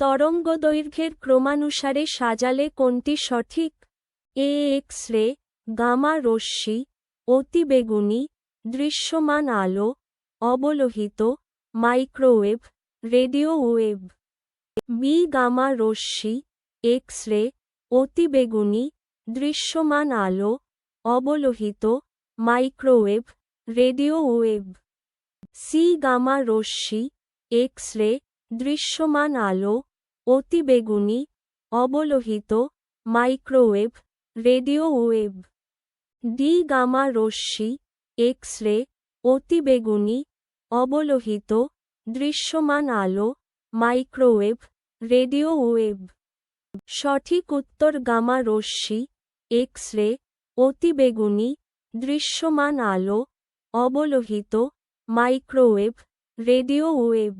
তরঙ্গদৈর্ঘ্যের ক্রমানুসারে সাজালে কোনটি সঠিক? এ এক্স রে গামা রশ্মি অতিবেগুনি দৃশ্যমান আলো, অবলোহিত, microwave, radio wave. B gamma রশ্মি এক্স রে অতিবেগুনি দৃশ্যমান আলো, অবলোহিত, microwave, radio wave. C gamma রশ্মি এক্স রে দৃশ্যমান আলো অতিবেগুনি অবলোহিত, microwave, radio wave. D gamma রশ্মি এক্স রে অতিবেগুনি অবলোহিত, দৃশ্যমান আলো, মাইক্রোওয়েভ, রেডিও ওয়েভ। সঠিক উত্তর গামা রশ্মি এক্স রে অতিবেগুনি দৃশ্যমান আলো, অবলোহিত, মাইক্রোওয়েভ, রেডিও ওয়েভ।